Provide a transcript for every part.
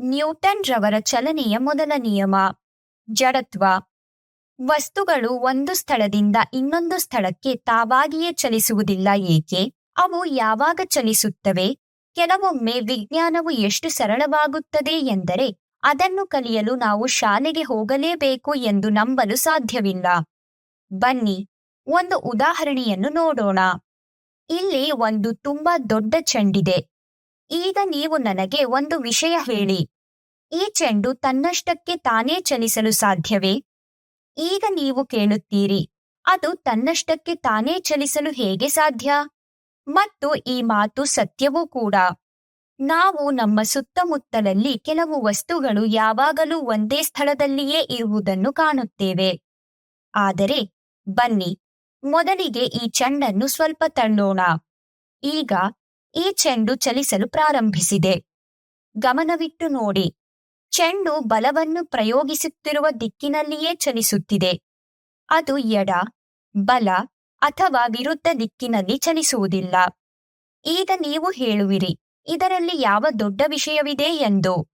Newton ರವರ ಚಲನೆಯ ಮೊದಲ ನಿಯಮ. ಜಡತ್ವ. ವಸ್ತುಗಳು ಒಂದು ಸ್ಥಳದಿಂದ ಇನ್ನೊಂದು ಸ್ಥಳಕ್ಕೆ ತಾವಾಗಿಯೇ ಚಲಿಸುವುದಿಲ್ಲ ಏಕೆ? ಅವು ಯಾವಾಗ ಚಲಿಸುತ್ತವೆ? ಕೆಲವೊಮ್ಮೆ ವಿಜ್ಞಾನವು ಎಷ್ಟು ಸರಳವಾಗುತ್ತದೆ ಎಂದರೆ ಅದನ್ನು ಕಲಿಯಲು ನಾವು ಶಾಲೆಗೆ ಹೋಗಲೇಬೇಕು ಎಂದು ನಂಬಲು ಸಾಧ್ಯವಿಲ್ಲ. ಬನ್ನಿ, ಒಂದು ಉದಾಹರಣೆಯನ್ನು ನೋಡೋಣ. ಇಲ್ಲಿ ಒಂದು ತುಂಬಾ ದೊಡ್ಡ ಚೆಂಡಿದೆ. ಈಗ ನೀವು ನನಗೆ ಒಂದು ವಿಷಯ ಹೇಳಿ. ಈ ಚೆಂಡು ತನ್ನಷ್ಟಕ್ಕೆ ತಾನೇ ಚಲಿಸಲು ಸಾಧ್ಯವೇ? ಈಗ ನೀವು ಕೇಳುತ್ತೀರಿ, ಅದು ತನ್ನಷ್ಟಕ್ಕೆ ತಾನೇ ಚಲಿಸಲು ಹೇಗೆ ಸಾಧ್ಯ? ಮತ್ತು ಈ ಮಾತು ಸತ್ಯವೂ ಕೂಡ. ನಾವು ನಮ್ಮ ಸುತ್ತಮುತ್ತಲಲ್ಲಿ ಕೆಲವು ವಸ್ತುಗಳು ಯಾವಾಗಲೂ ಒಂದೇ ಸ್ಥಳದಲ್ಲಿಯೇ ಇರುವುದನ್ನು ಕಾಣುತ್ತೇವೆ. ಆದರೆ, ಬನ್ನಿ, ಮೊದಲಿಗೆ ಈ ಚೆಂಡನ್ನು ಸ್ವಲ್ಪ ತಳ್ಳೋಣ. ಈಗ ಈ ಚೆಂಡು ಚಲಿಸಲು ಪ್ರಾರಂಭಿಸಿದೆ. ಗಮನವಿಟ್ಟು ನೋಡಿ. ಚೆಂಡು ಬಲವನ್ನು ಪ್ರಯೋಗಿಸುತ್ತಿರುವ ದಿಕ್ಕಿನಲ್ಲಿಯೇ ಚಲಿಸುತ್ತಿದೆ. ಅದು ಎಡ, ಬಲ ಅಥವಾ ವಿರುದ್ಧ ದಿಕ್ಕಿನಲ್ಲಿ ಚಲಿಸುವುದಿಲ್ಲ. ಈಗ ನೀವು ಹೇಳುವಿರಿ, ಇದರಲ್ಲಿ ಯಾವ ದೊಡ್ಡ ವಿಷಯವಿದೆ ಎಂದು.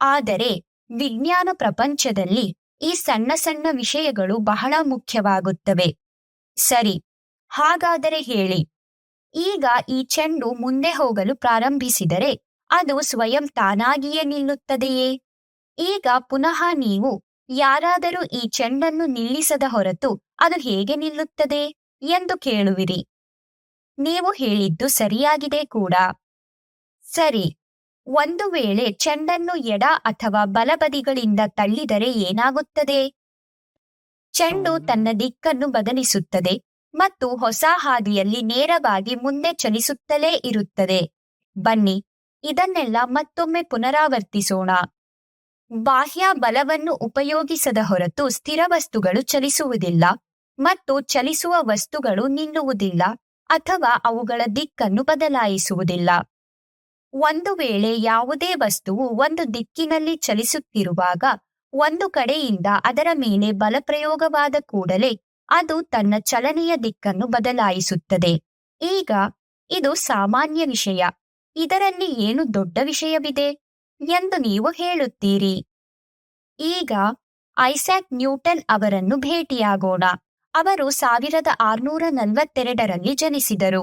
ಆದರೆ, ವಿಜ್ಞಾನ ಪ್ರಪಂಚದಲ್ಲಿ ಈ ಸಣ್ಣ ಸಣ್ಣ ವಿಷಯಗಳು ಬಹಳ ಮುಖ್ಯವಾಗುತ್ತವೆ. ಸರಿ, ಹಾಗಾದರೆ ಹೇಳಿ. ಈಗ ಈ ಚೆಂಡು ಮುಂದೆ ಹೋಗಲು ಪ್ರಾರಂಭಿಸಿದರೆ ಅದು ಸ್ವಯಂ ತಾನಾಗಿಯೇ ನಿಲ್ಲುತ್ತದೆಯೇ? ಈಗ ಪುನಃ ನೀವು ಯಾರಾದರೂ ಈ ಚೆಂಡನ್ನು ನಿಲ್ಲಿಸದ ಹೊರತು ಅದು ಹೇಗೆ ನಿಲ್ಲುತ್ತದೆ ಎಂದು ಕೇಳುವಿರಿ. ನೀವು ಹೇಳಿದ್ದು ಸರಿಯಾಗಿದೆ ಕೂಡ. ಸರಿ. ಒಂದು ವೇಳೆ ಚೆಂಡನ್ನು ಎಡ ಅಥವಾ ಬಲಬದಿಗಳಿಂದ ತಳ್ಳಿದರೆ ಏನಾಗುತ್ತದೆ? ಚೆಂಡು ತನ್ನ ದಿಕ್ಕನ್ನು ಬದಲಿಸುತ್ತದೆ. ಮತ್ತು ಹೊಸ ಹಾದಿಯಲ್ಲಿ ನೇರವಾಗಿ ಮುಂದೆ ಚಲಿಸುತ್ತಲೇ ಇರುತ್ತದೆ. ಬನ್ನಿ, ಇದನ್ನೆಲ್ಲ ಮತ್ತೊಮ್ಮೆ ಪುನರಾವರ್ತಿಸೋಣ. ಬಾಹ್ಯ ಬಲವನ್ನು ಉಪಯೋಗಿಸದ ಹೊರತು ಸ್ಥಿರ ವಸ್ತುಗಳು ಚಲಿಸುವುದಿಲ್ಲ ಮತ್ತು ಚಲಿಸುವ ವಸ್ತುಗಳು ನಿಲ್ಲುವುದಿಲ್ಲ ಅಥವಾ ಅವುಗಳ ದಿಕ್ಕನ್ನು ಬದಲಾಯಿಸುವುದಿಲ್ಲ. ಒಂದು ವೇಳೆ ಯಾವುದೇ ವಸ್ತುವು ಒಂದು ದಿಕ್ಕಿನಲ್ಲಿ ಚಲಿಸುತ್ತಿರುವಾಗ ಒಂದು ಕಡೆಯಿಂದ ಅದರ ಮೇಲೆ ಬಲಪ್ರಯೋಗವಾದ ಕೂಡಲೇ ಅದು ತನ್ನ ಚಲನೆಯ ದಿಕ್ಕನ್ನು ಬದಲಾಯಿಸುತ್ತದೆ. ಈಗ ಇದು ಸಾಮಾನ್ಯ ವಿಷಯ. ಇದರಲ್ಲಿ ಏನು ದೊಡ್ಡ ವಿಷಯವಿದೆ? ಎಂದು ನೀವು ಹೇಳುತ್ತೀರಿ. ಈಗ ಐಸಾಕ್ ನ್ಯೂಟನ್ ಅವರನ್ನು ಭೇಟಿಯಾಗೋಣ. ಅವರು ಸಾವಿರದ ಆರುನೂರ ನಲವತ್ತೆರಡರಲ್ಲಿ ಜನಿಸಿದರು.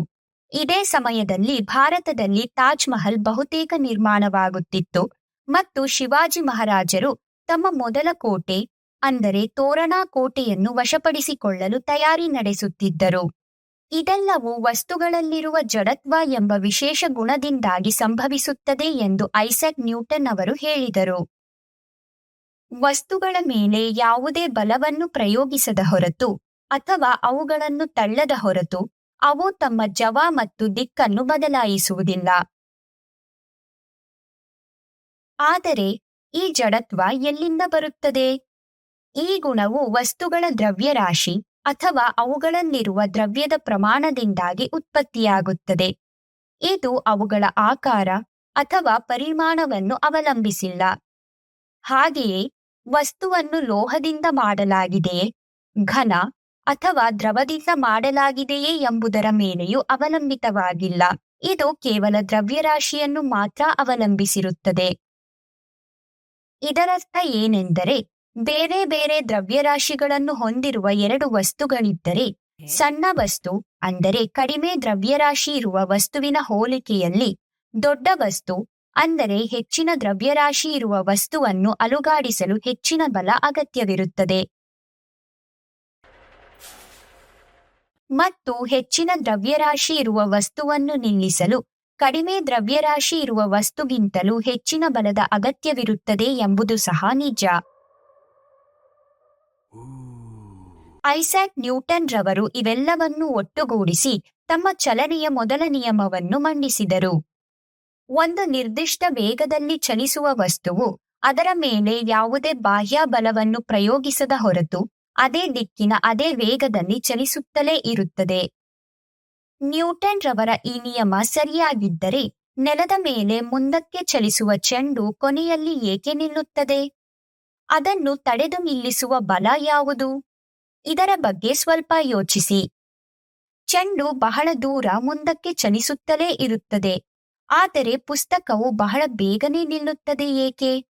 ಇದೇ ಸಮಯದಲ್ಲಿ ಭಾರತದಲ್ಲಿ ತಾಜ್ ಮಹಲ್ ಬಹುತೇಕ ನಿರ್ಮಾಣವಾಗುತ್ತಿತ್ತು ಮತ್ತು ಶಿವಾಜಿ ಮಹಾರಾಜರು ತಮ್ಮ ಮೊದಲ ಕೋಟೆ ಅಂದರೆ ತೋರಣಾ ಕೋಟೆಯನ್ನು ವಶಪಡಿಸಿಕೊಳ್ಳಲು ತಯಾರಿ ನಡೆಸುತ್ತಿದ್ದರು. ಇದೆಲ್ಲವೂ ವಸ್ತುಗಳಲ್ಲಿರುವ ಜಡತ್ವ ಎಂಬ ವಿಶೇಷ ಗುಣದಿಂದಾಗಿ ಸಂಭವಿಸುತ್ತದೆ ಎಂದು ಐಸಕ್ ನ್ಯೂಟನ್ ಅವರು ಹೇಳಿದರು. ವಸ್ತುಗಳ ಮೇಲೆ ಯಾವುದೇ ಬಲವನ್ನು ಪ್ರಯೋಗಿಸದ ಹೊರತು ಅಥವಾ ಅವುಗಳನ್ನು ತಳ್ಳದ ಹೊರತು ಅವು ತಮ್ಮ ಜವ ಮತ್ತು ದಿಕ್ಕನ್ನು ಬದಲಾಯಿಸುವುದಿಲ್ಲ. ಆದರೆ ಈ ಜಡತ್ವ ಎಲ್ಲಿಂದ ಬರುತ್ತದೆ? ಈ ಗುಣವು ವಸ್ತುಗಳ ದ್ರವ್ಯರಾಶಿ ಅಥವಾ ಅವುಗಳಲ್ಲಿರುವ ದ್ರವ್ಯದ ಪ್ರಮಾಣದಿಂದಾಗಿ ಉತ್ಪತ್ತಿಯಾಗುತ್ತದೆ. ಇದು ಅವುಗಳ ಆಕಾರ ಅಥವಾ ಪರಿಮಾಣವನ್ನು ಅವಲಂಬಿಸಿಲ್ಲ. ಹಾಗೆಯೇ ವಸ್ತುವನ್ನು ಲೋಹದಿಂದ ಮಾಡಲಾಗಿದೆಯೇ, ಘನ ಅಥವಾ ದ್ರವದಿಂದ ಮಾಡಲಾಗಿದೆಯೇ ಎಂಬುದರ ಮೇಲೆಯೂ ಅವಲಂಬಿತವಾಗಿಲ್ಲ. ಇದು ಕೇವಲ ದ್ರವ್ಯರಾಶಿಯನ್ನು ಮಾತ್ರ ಅವಲಂಬಿಸಿರುತ್ತದೆ. ಇದರರ್ಥ ಏನೆಂದರೆ ಬೇರೆ ಬೇರೆ ದ್ರವ್ಯರಾಶಿಗಳನ್ನು ಹೊಂದಿರುವ ಎರಡು ವಸ್ತುಗಳಿದ್ದರೆ, ಸಣ್ಣ ವಸ್ತು, ಅಂದರೆ ಕಡಿಮೆ ದ್ರವ್ಯರಾಶಿ ಇರುವ ವಸ್ತುವಿನ ಹೋಲಿಕೆಯಲ್ಲಿ ದೊಡ್ಡ ವಸ್ತು, ಅಂದರೆ ಹೆಚ್ಚಿನ ದ್ರವ್ಯರಾಶಿ ಇರುವ ವಸ್ತುವನ್ನು ಅಲುಗಾಡಿಸಲು ಹೆಚ್ಚಿನ ಬಲ ಅಗತ್ಯವಿರುತ್ತದೆ. ಮತ್ತು ಹೆಚ್ಚಿನ ದ್ರವ್ಯರಾಶಿ ಇರುವ ವಸ್ತುವನ್ನು ನಿಲ್ಲಿಸಲು, ಕಡಿಮೆ ದ್ರವ್ಯರಾಶಿ ಇರುವ ವಸ್ತುಗಿಂತಲೂ ಹೆಚ್ಚಿನ ಬಲದ ಅಗತ್ಯವಿರುತ್ತದೆ ಎಂಬುದು ಸಹ ನಿಜ. ಐಸಾಕ್ ನ್ಯೂಟನ್ ರವರು ಇವೆಲ್ಲವನ್ನೂ ಒಟ್ಟುಗೂಡಿಸಿ ತಮ್ಮ ಚಲನೆಯ ಮೊದಲ ನಿಯಮವನ್ನು ಮಂಡಿಸಿದರು. ಒಂದು ನಿರ್ದಿಷ್ಟ ವೇಗದಲ್ಲಿ ಚಲಿಸುವ ವಸ್ತುವು ಅದರ ಮೇಲೆ ಯಾವುದೇ ಬಾಹ್ಯ ಬಲವನ್ನು ಪ್ರಯೋಗಿಸದ ಹೊರತು ಅದೇ ದಿಕ್ಕಿನ ಅದೇ ವೇಗದಲ್ಲಿ ಚಲಿಸುತ್ತಲೇ ಇರುತ್ತದೆ. ನ್ಯೂಟನ್ ರವರ ಈ ನಿಯಮ ಸರಿಯಾಗಿದ್ದರೆ ನೆಲದ ಮೇಲೆ ಮುಂದಕ್ಕೆ ಚಲಿಸುವ ಚೆಂಡು ಕೊನೆಯಲ್ಲಿ ಏಕೆ ನಿಲ್ಲುತ್ತದೆ? ಅದನ್ನು ತಡೆದು ನಿಲ್ಲಿಸುವ ಬಲ ಯಾವುದು? ಇದರ ಬಗ್ಗೆ ಸ್ವಲ್ಪ ಯೋಚಿಸಿ. ಚೆಂಡು ಬಹಳ ದೂರ ಮುಂದಕ್ಕೆ ಚಲಿಸುತ್ತಲೇ ಇರುತ್ತದೆ. ಆದರೆ ಪುಸ್ತಕವು ಬಹಳ ಬೇಗನೆ ನಿಲ್ಲುತ್ತದೆ ಏಕೆ?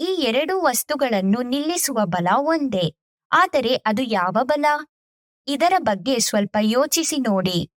ಈ ಎರಡು ವಸ್ತುಗಳನ್ನು ನಿಲ್ಲಿಸುವ ಬಲ ಒಂದೇ. ಆದರೆ ಅದು ಯಾವ ಬಲ? ಇದರ ಬಗ್ಗೆ ಸ್ವಲ್ಪ ಯೋಚಿಸಿ ನೋಡಿ.